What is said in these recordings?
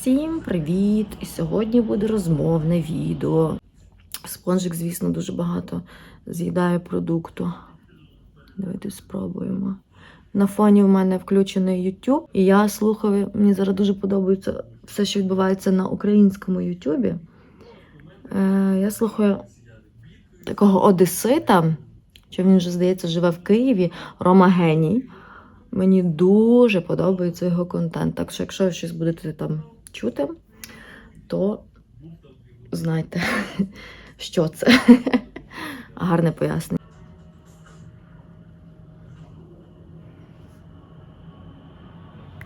Всім привіт! І сьогодні буде розмовне відео. Спонжик, звісно, дуже багато з'їдає продукту. Давайте спробуємо. На фоні в мене включений YouTube, і я слухаю, мені зараз дуже подобається все, що відбувається на українському YouTube. Е, я слухаю такого Одесита, що він вже, здається, живе в Києві, Рома Геній. Мені дуже подобається його контент. Так що, якщо щось будете там чути, то знайте, що це. Гарне пояснення.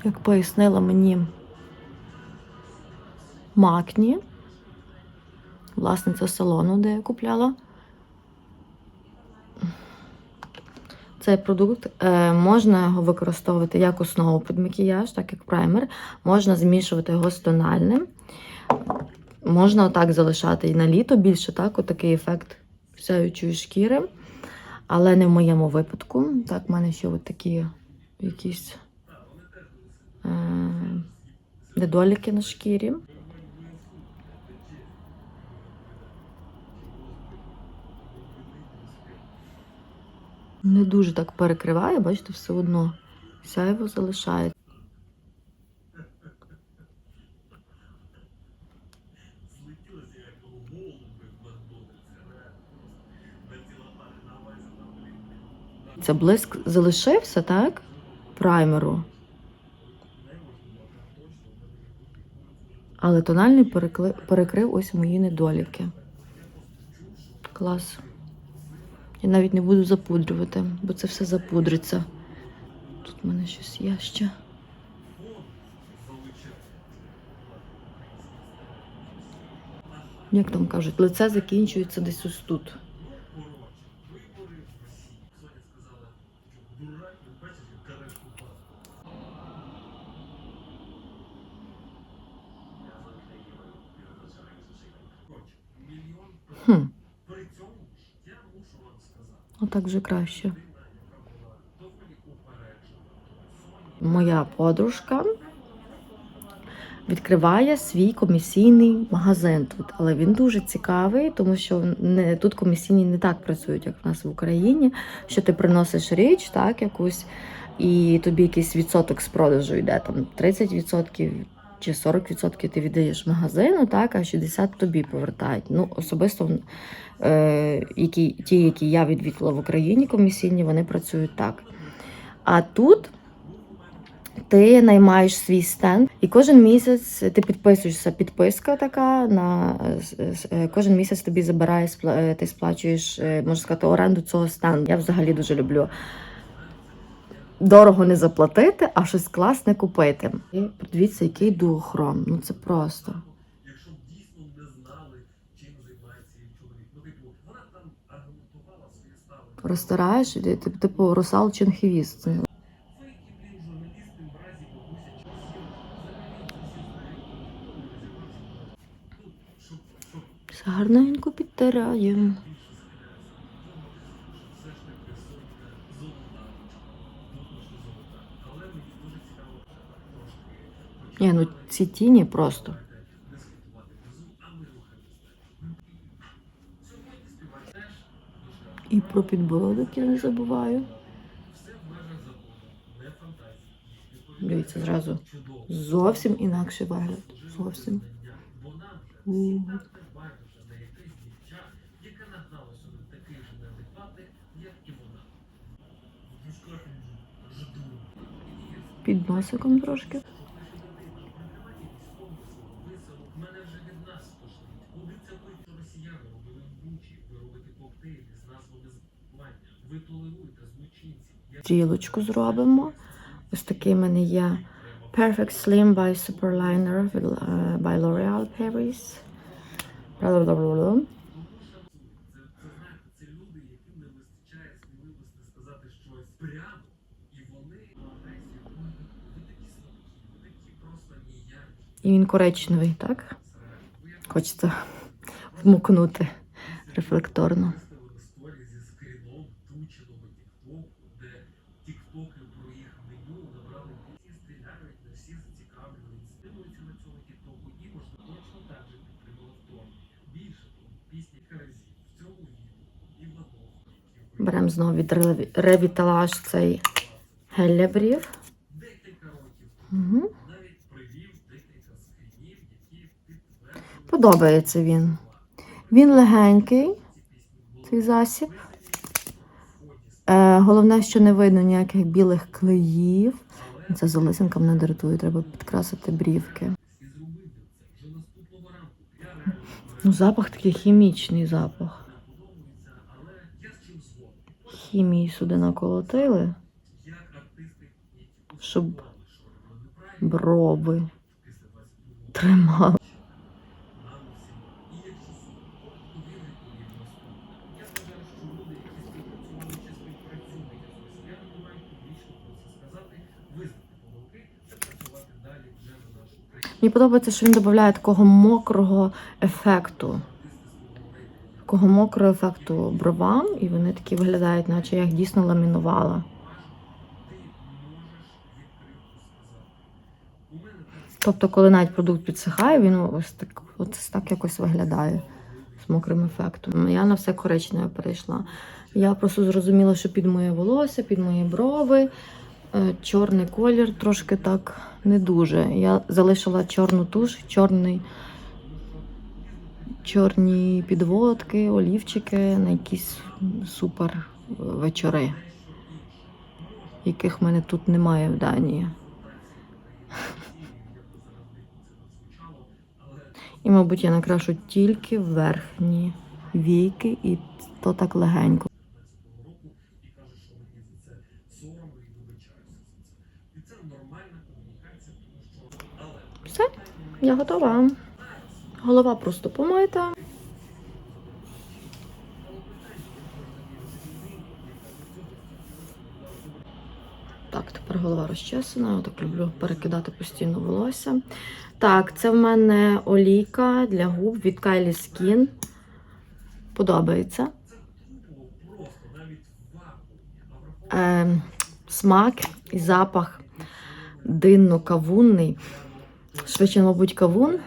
Як пояснила мені Макні, власниця салону, де я купляла. Цей продукт е, можна його використовувати як основу під макіяж, так як праймер. Можна змішувати його з тональним. Можна отак залишати і на літо більше, так, отакий ефект сяючої шкіри. Але не в моєму випадку. Так, в мене ще от такі якісь е, недоліки на шкірі. Не дуже так перекриває, бачите, все одно сяйво залишає. Це блиск залишився, так? Праймеру. Але тональний перекрив ось мої недоліки. Клас. Я навіть не буду запудрювати, бо це все запудриться. Тут в мене щось є ще. Як там кажуть, лице закінчується десь ось тут. Хм. Отак вже краще. Моя подружка відкриває свій комісійний магазин тут, але він дуже цікавий, тому що не, тут комісійні не так працюють, як в нас в Україні. Що ти приносиш річ, так, якусь, і тобі якийсь відсоток з продажу йде, там 30% чи 40% ти віддаєш магазину, так, а 60% тобі повертають. Ну, особисто е, які, ті, які я відвідала в Україні комісійні, вони працюють так. А тут ти наймаєш свій стенд, і кожен місяць ти підписуєшся. Підписка така на е, кожен місяць тобі забирає е, ти сплачуєш, е, можна сказати, оренду цього стенду. Я взагалі дуже люблю. Дорого не заплатити, а щось класне купити. І подивіться, який дуохром. Ну це просто. якщо б дійсно не знали, чим займається її чоловік. Ну, типу, вона там аргументувала свої ставлення. Розтираєш, типу, типу русалчин хвіст. Фейки, блін, журналісти в разі бабуся чи всі Все гарненько підтираємо. Ні, ну ці тіні просто. І про підбородок я не забуваю. Дивіться, зразу зовсім інакший вигляд. Зовсім. Мгм. байдуже на якесь дівча, яке нагнало собі такий же неадекватний, як і вона. В дужках жду. Під носиком трошки. Весело, мене вже від нас тошнить. Куди це той, що росіяни робили в Бучі? Ви робите коктейлі з назвами збування. Ви толеруєте злочинців. Я Стрілочку зробимо. Ось такий в мене є Perfect Slim by Superliner е, by L'Oreal Paris. І він коричневий, так? Хочеться вмукнути рефлекторно. Беремо знову від Реві- ревіталаж цей гель для брів. Декілька років Угу. Подобається він. Він легенький, цей засіб. Е, головне, що не видно ніяких білих клеїв. Це з лисинком не дратує, треба підкрасити брівки. Ну, запах такий хімічний запах. подобається, але я з чим згоден. Хімії сюди наколотили, щоб брови після 22 тримали. Мені подобається, що він додає такого мокрого ефекту. Такого мокрого ефекту бровам, і вони такі виглядають, наче я їх дійсно ламінувала. Тобто, коли навіть продукт підсихає, він ось так, ось так якось виглядає з мокрим ефектом. Я на все коричневе перейшла. Я просто зрозуміла, що під моє волосся, під мої брови. е, Чорний колір трошки так не дуже. Я залишила чорну туш, чорний, чорні підводки, олівчики на якісь супер вечори, яких в мене тут немає в Данії. І, мабуть, я накрашу тільки верхні віки, і то так легенько. Все, я готова. Голова просто помита. Так, тепер голова розчесана. Я так люблю перекидати постійно волосся. Так, це в мене олійка для губ від Kylie Skin. Подобається. Е, смак і запах динно-кавунний. Швидше, мабуть, кавун.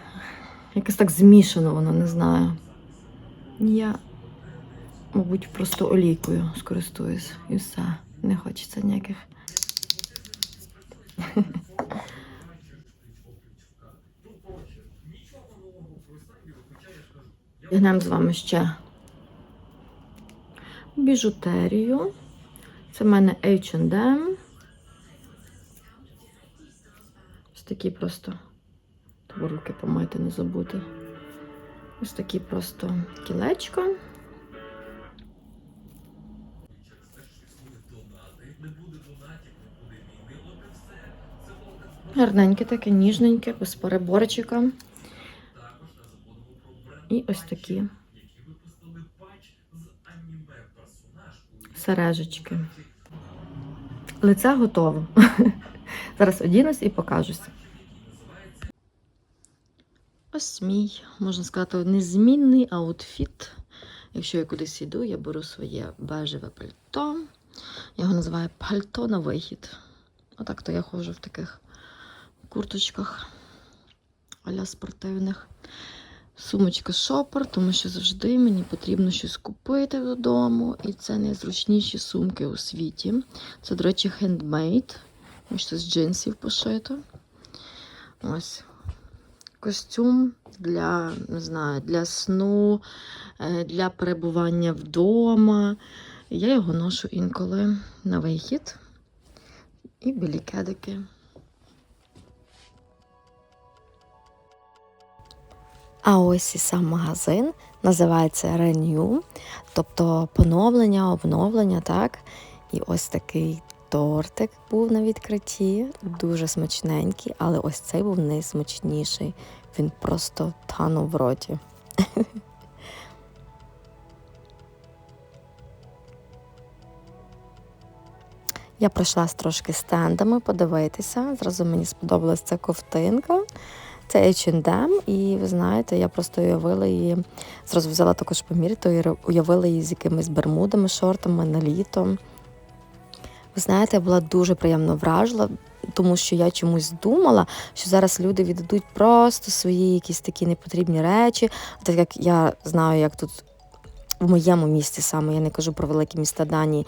Якось так змішано воно, не знаю. Я, мабуть, просто олійкою скористуюсь і все. Не хочеться ніяких. Глянемо з вами ще біжутерію. Це в мене H&M. Ось такі просто. Треба руки помити, не забути. Ось такі просто просто. Гарненьке таке, ніжненьке, без переборчика. І ось такі сережечки. Лице готово. Зараз одінусь і покажусь. Ось мій, можна сказати, незмінний аутфіт. Якщо я кудись йду, я беру своє бежеве пальто. Я його називаю пальто на вихід. Отак то я ходжу в таких курточках аля спортивних. Сумочка шопер, тому що завжди мені потрібно щось купити додому. І це найзручніші сумки у світі. Це, до речі, хендмейд. Що з джинсів пошито. Ось. Костюм для, не знаю, для сну, е, для перебування вдома. Я його ношу інколи на вихід. І білі кедики. А ось і сам магазин називається Renew, тобто поновлення, обновлення, так? І ось такий тортик був на відкритті, дуже смачненький, але ось цей був найсмачніший. Він просто танув в роті. Я пройшлась трошки стендами подивитися. Зразу мені сподобалась ця ковтинка. Це H&M, і ви знаєте, я просто уявила її, зразу взяла також поміряти, і уявила її з якимись бермудами, шортами на літо. Ви знаєте, я була дуже приємно вражена, тому що я чомусь думала, що зараз люди віддадуть просто свої якісь такі непотрібні речі. Так як я знаю, як тут в моєму місті саме, я не кажу про великі міста Данії,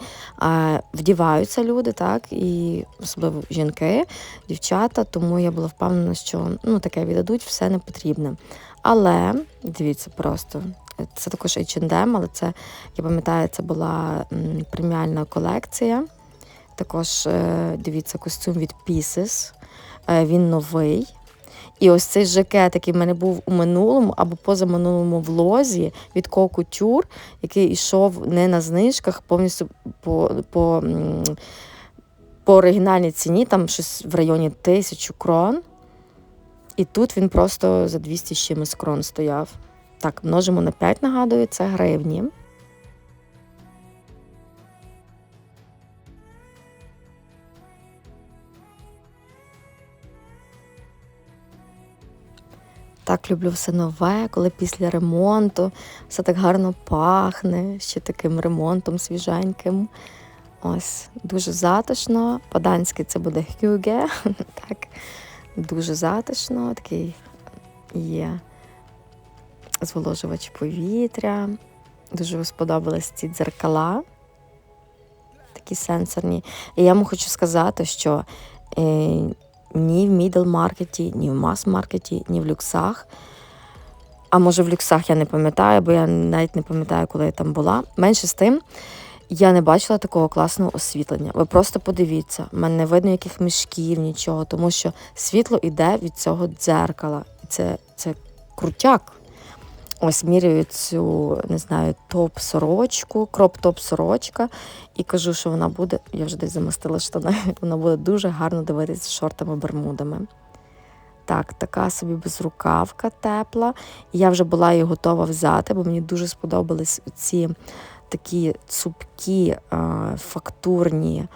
вдіваються люди, так, і особливо жінки, дівчата, тому я була впевнена, що ну, таке віддадуть, все не потрібне. Але дивіться, просто це також H&M, але це, я пам'ятаю, це була преміальна колекція. Також е, дивіться, костюм від Pieces. Е, Він новий. І ось цей жакет, який в мене був у минулому або позаминулому влозі від Couture, який йшов не на знижках, повністю по, по, по оригінальній ціні, там щось в районі тисячу крон. І тут він просто за 200 з чимось крон стояв. Так, множимо на 5, нагадую, це гривні. Так люблю все нове, коли після ремонту все так гарно пахне, ще таким ремонтом свіженьким. Ось, дуже затишно. По-данськи це буде хюге. Так, дуже затишно, такий є зволожувач повітря. Дуже сподобались ці дзеркала, такі сенсорні. І я вам хочу сказати, що е, ні в мідл маркеті, ні в мас-маркеті, ні в люксах. А може в люксах я не пам'ятаю, бо я навіть не пам'ятаю, коли я там була. Менше з тим, я не бачила такого класного освітлення. Ви просто подивіться, в мене не видно яких мішків, нічого, тому що світло йде від цього дзеркала. І це, це крутяк. Ось міряю цю, не знаю, топ-сорочку, кроп-топ-сорочка, і кажу, що вона буде, я вже десь замастила штани, вона буде дуже гарно дивитися з шортами-бермудами. Так, така собі безрукавка тепла. Я вже була її готова взяти, бо мені дуже сподобались ці такі цупкі, фактурні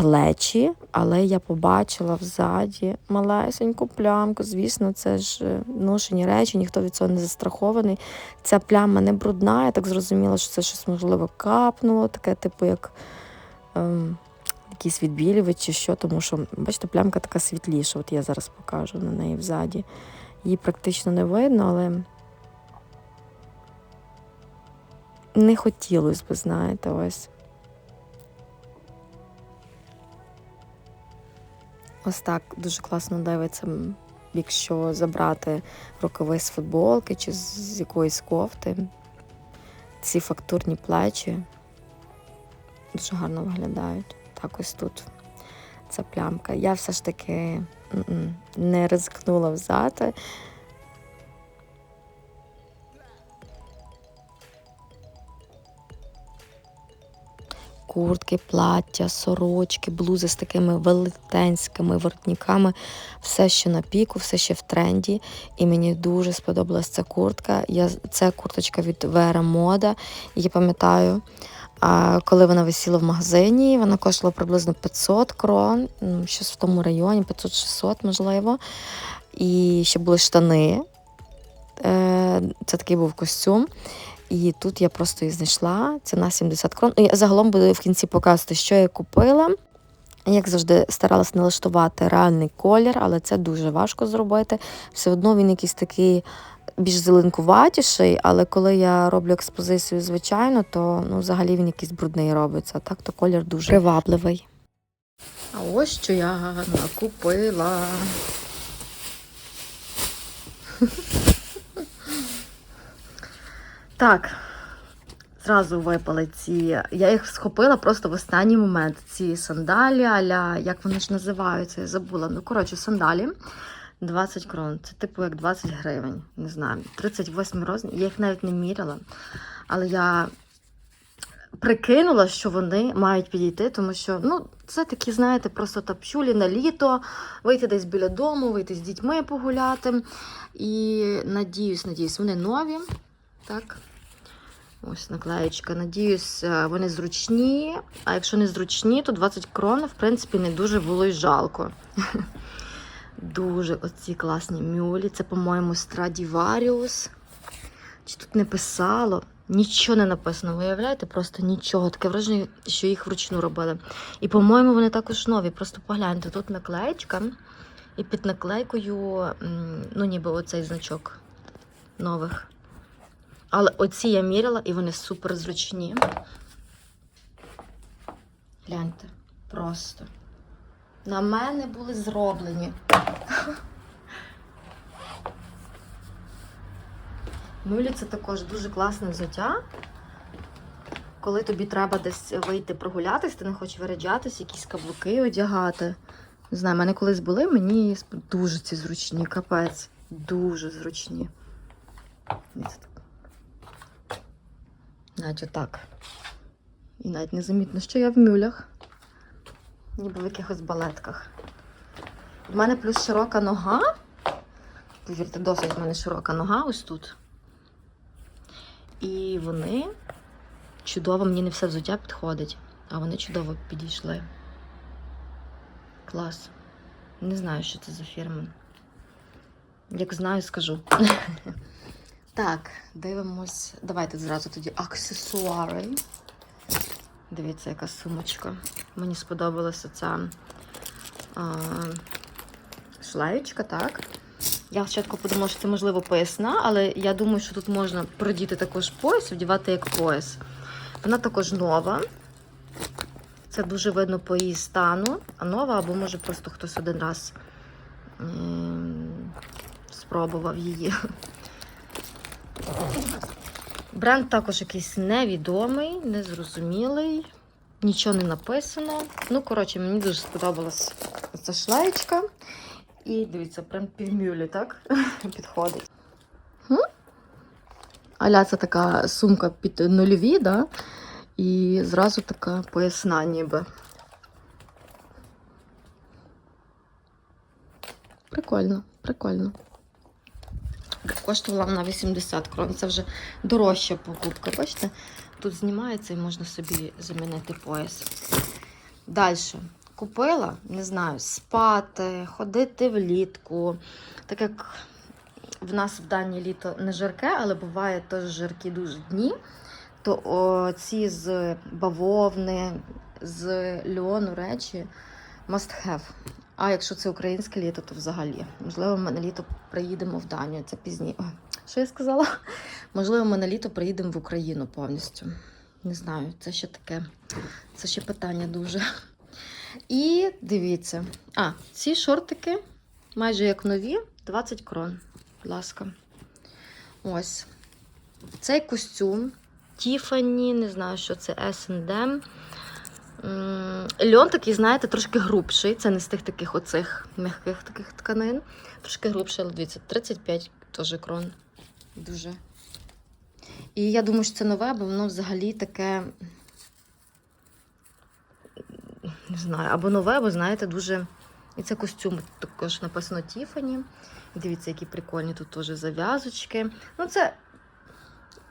плечі, але я побачила взаді малесеньку плямку. Звісно, це ж е, ношені речі, ніхто від цього не застрахований. Ця пляма не брудна, я так зрозуміла, що це щось можливо капнуло, таке, типу, як ем, якийсь відбілювач чи що, тому що, бачите, плямка така світліша. От я зараз покажу на неї взаді. Її практично не видно, але не хотілося б, знаєте, ось. Ось так дуже класно дивиться, якщо забрати рукави з футболки чи з якоїсь кофти. Ці фактурні плечі дуже гарно виглядають. Так ось тут ця плямка. Я все ж таки не ризикнула взяти. Куртки, плаття, сорочки, блузи з такими велетенськими воротниками. Все ще на піку, все ще в тренді. І мені дуже сподобалась ця куртка. Я, це курточка від Vera Мода. Я пам'ятаю, коли вона висіла в магазині, вона коштувала приблизно 500 крон, ну, щось в тому районі, 500-600, можливо. І ще були штани. Е, Це такий був костюм. І тут я просто її знайшла. Ціна 70 крон. Я загалом буду в кінці показувати, що я купила. Як завжди, старалась налаштувати реальний колір, але це дуже важко зробити. Все одно він якийсь такий більш зеленкуватіший, але коли я роблю експозицію, звичайно, то ну, взагалі він якийсь брудний робиться. Так то колір дуже привабливий. А ось що я накупила. Так, зразу випали ці. Я їх схопила просто в останній момент. Ці сандалі, аля, як вони ж називаються, я забула. Ну, коротше, сандалі 20 крон. Це типу як 20 гривень. Не знаю. 38 розмір. Я їх навіть не міряла. Але я прикинула, що вони мають підійти, тому що ну, це такі, знаєте, просто тапчулі на літо, вийти десь біля дому, вийти з дітьми погуляти. І надіюсь, надіюсь, вони нові. Так. Ось наклеєчка. Надіюсь, е, вони зручні. А якщо не зручні, то 20 крон, в принципі, не дуже було й жалко. Дуже оці класні мюлі. Це, по-моєму, Stradivarius. Чи тут не писало? Нічого не написано, виявляєте? Просто нічого. Таке враження, що їх вручну робили. І, по-моєму, вони також нові. Просто погляньте, тут наклеєчка. І під наклейкою, ну, ніби оцей значок нових. Але оці я міряла, і вони супер зручні. Гляньте, просто. На мене були зроблені. Мюлі це також дуже класне взуття. Коли тобі треба десь вийти прогулятись, ти не хочеш виряджатись, якісь каблуки одягати. Не знаю, в мене колись були, мені дуже ці зручні, капець. Дуже зручні. Так. Навіть отак. І навіть не замітно, що я в мюлях. Ніби в якихось балетках. В мене плюс широка нога. Повірте, досить в мене широка нога ось тут. І вони чудово, мені не все взуття підходить, а вони чудово підійшли. Клас. Не знаю, що це за фірма. Як знаю, скажу. Так, дивимось. Давайте зразу тоді аксесуари. Дивіться, яка сумочка. Мені сподобалася ця а, шлеєчка, так. Я спочатку подумала, що це можливо поясна, але я думаю, що тут можна продіти також пояс, вдівати як пояс. Вона також нова. Це дуже видно по її стану. А нова, або може просто хтось один раз ем, спробував її. Бренд також якийсь невідомий, незрозумілий, нічого не написано. Ну, коротше, мені дуже сподобалась ця шлеєчка. І дивіться, прям півмюлі, так? Підходить. Аля це така сумка під нульові, да? І зразу така поясна ніби. Прикольно, прикольно. Коштувала вона 80 крон. Це вже дорожча покупка. Бачите? Тут знімається і можна собі замінити пояс. Далі. Купила, не знаю, спати, ходити влітку. Так як в нас в дані літо не жарке, але буває теж жаркі дуже дні, то о, ці з бавовни, з льону речі must have. А якщо це українське літо, то взагалі. Можливо, ми на літо приїдемо в Данію. Це пізніше. Що я сказала? Можливо, ми на літо приїдемо в Україну повністю. Не знаю, це ще таке. Це ще питання дуже. І дивіться. А, ці шортики майже як нові, 20 крон. Будь ласка. Ось. Цей костюм. Тіфані, не знаю, що це S&M. Льон такий, знаєте, трошки грубший. Це не з тих таких оцих м'яких таких тканин. Трошки грубший, але дивіться, 35 теж крон. Дуже. І я думаю, що це нове, бо воно взагалі таке. Не знаю, або нове, або знаєте, дуже. І це костюм також написано Тіфані. Дивіться, які прикольні тут теж зав'язочки. Ну, це.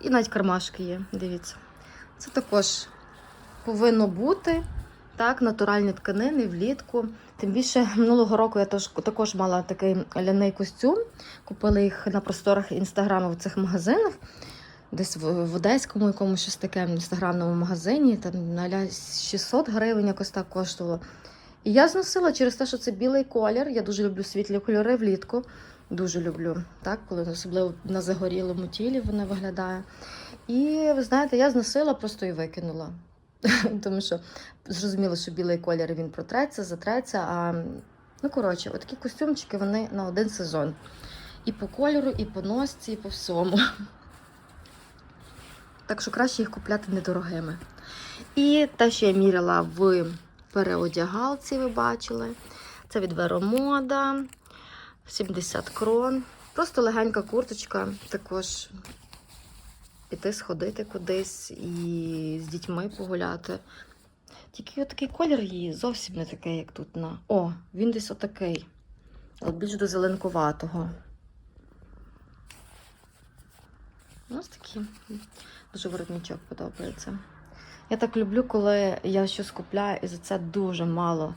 І навіть кармашки є, дивіться. Це також повинно бути. Так, натуральні тканини влітку. Тим більше минулого року я також мала такий ляний костюм. Купила їх на просторах інстаграму в цих магазинах. Десь в, в одеському якомусь щось таке інстаграмному магазині, там на 600 гривень якось так коштувало. І я зносила через те, що це білий колір. Я дуже люблю світлі кольори влітку. Дуже люблю, так, коли особливо на загорілому тілі вона виглядає. І ви знаєте, я зносила просто і викинула. Тому що зрозуміло, що білий колір він протреться, затреться. А ну коротше, отакі костюмчики вони на один сезон. І по кольору, і по носці, і по всьому. Так що краще їх купляти недорогими. І те, що я міряла в переодягалці, ви бачили. Це від Веромода. 70 крон. Просто легенька курточка, також піти сходити кудись і з дітьми погуляти. Тільки отакий колір її зовсім не такий, як тут на. О, він десь отакий. От більш до зеленкуватого. Ось такий. Дуже воротничок подобається. Я так люблю, коли я щось купляю і за це дуже мало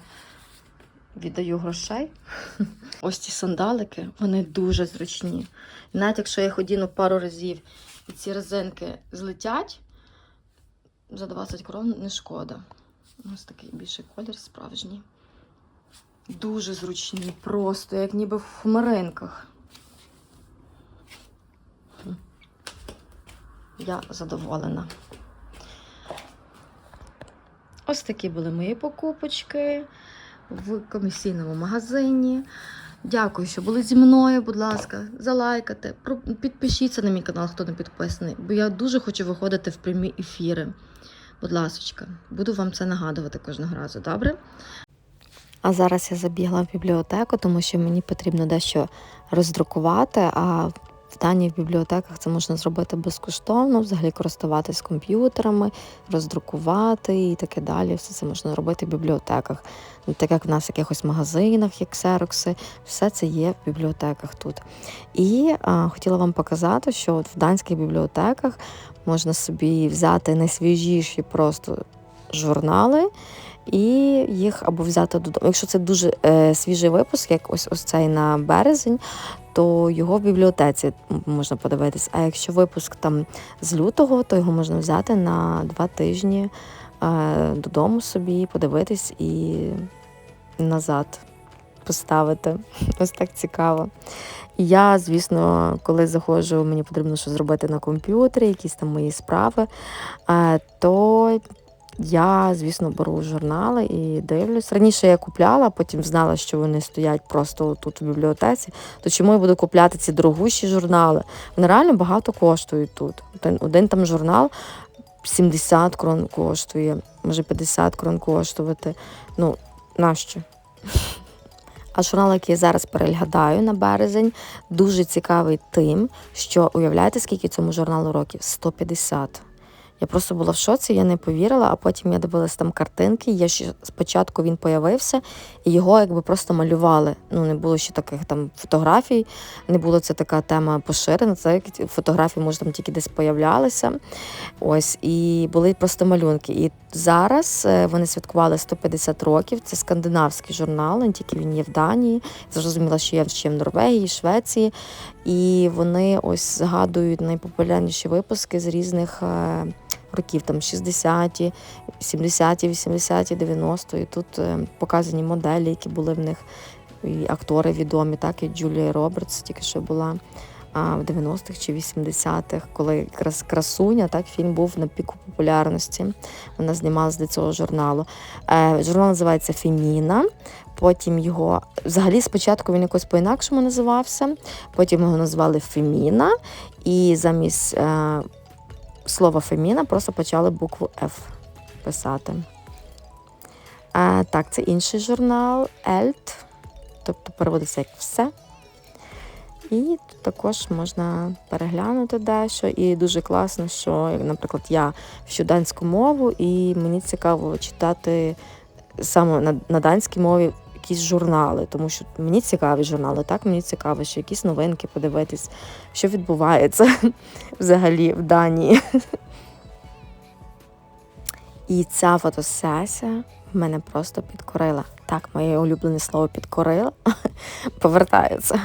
віддаю грошей. Ось ці сандалики, вони дуже зручні. Навіть якщо я їх одіну пару разів і ці резинки злетять, за 20 крон не шкода. Ось такий більший колір справжній. Дуже зручні, просто, як ніби в хмаринках. я задоволена. Ось такі були мої покупочки в комісійному магазині. Дякую, що були зі мною. Будь ласка, залайкайте, підпишіться на мій канал, хто не підписаний, бо я дуже хочу виходити в прямі ефіри. Будь ласка, буду вам це нагадувати кожного разу, добре? А зараз я забігла в бібліотеку, тому що мені потрібно дещо роздрукувати. А в даній бібліотеках це можна зробити безкоштовно, взагалі користуватись комп'ютерами, роздрукувати і таке далі. Все це можна робити в бібліотеках. Ну, Так як в нас в якихось магазинах, як ксерокси, все це є в бібліотеках тут. І а, хотіла вам показати, що от в данських бібліотеках можна собі взяти найсвіжіші просто журнали. І їх або взяти додому. Якщо це дуже е, свіжий випуск, як ось ось цей на березень, то його в бібліотеці можна подивитись. А якщо випуск там з лютого, то його можна взяти на два тижні е, додому собі, подивитись і назад поставити. Ось так цікаво. Я, звісно, коли заходжу, мені потрібно щось зробити на комп'ютері, якісь там мої справи, е, то я, звісно, беру журнали і дивлюсь. Раніше я купляла, потім знала, що вони стоять просто тут в бібліотеці. То чому я буду купляти ці дорогущі журнали? Вони реально багато коштують тут. Один, один там журнал 70 крон коштує, може 50 крон коштувати. Ну, нащо? А журнал, який я зараз переглядаю на березень, дуже цікавий тим, що уявляєте, скільки цьому журналу років? 150. Я просто була в шоці, я не повірила, а потім я дивилась там картинки. Я ще спочатку він появився, і його якби просто малювали. Ну, не було ще таких там фотографій, не було це така тема поширена. Це фотографії, може, там тільки десь появлялися. Ось, і були просто малюнки. І зараз е, вони святкували 150 років. Це скандинавський журнал, не тільки він є в Данії. Зрозуміла, що є ще в Норвегії, Швеції. І вони ось згадують найпопулярніші випуски з різних е, років, там 60-ті, 70-ті, 80-ті, 90-ті. І тут е, показані моделі, які були в них, і актори відомі, так і Джулія Робертс, тільки що була а, в 90-х чи 80-х, коли якраз красуня, так фільм був на піку популярності. Вона знімалась для цього журналу. Е, журнал називається Феміна. Потім його взагалі спочатку він якось по-інакшому називався, потім його назвали Феміна, і замість е, слова Феміна просто почали букву F писати. Е, так, це інший журнал Ельт, тобто переводиться як все. І також можна переглянути дещо. І дуже класно, що, наприклад, я вчу данську мову, і мені цікаво читати саме на, на данській мові якісь журнали, тому що мені цікаві журнали, так мені цікаво, що якісь новинки подивитись, що відбувається взагалі в Данії. І ця фотосесія мене просто підкорила. Так, моє улюблене слово підкорила повертається.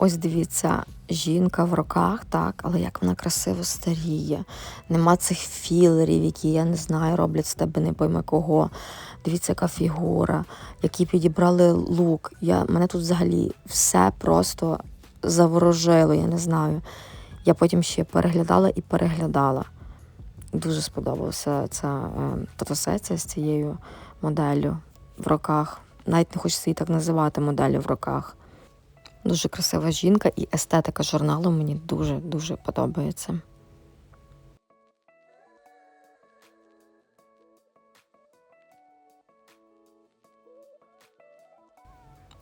Ось дивіться, жінка в роках, так, але як вона красиво старіє. Нема цих філерів, які, я не знаю, роблять з тебе не пойме кого. Дивіться, яка фігура, які підібрали лук. Я, мене тут взагалі все просто заворожило, я не знаю. Я потім ще переглядала і переглядала. Дуже сподобалася ця е, з цією моделлю в роках. Навіть не хочеться її так називати моделлю в роках. Дуже красива жінка і естетика журналу мені дуже-дуже подобається.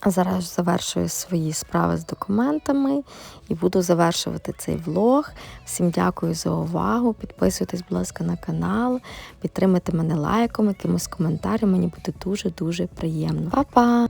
А зараз завершую свої справи з документами і буду завершувати цей влог. Всім дякую за увагу. Підписуйтесь, будь ласка, на канал, підтримайте мене лайком, якимось коментарем. Мені буде дуже-дуже приємно. Па-па!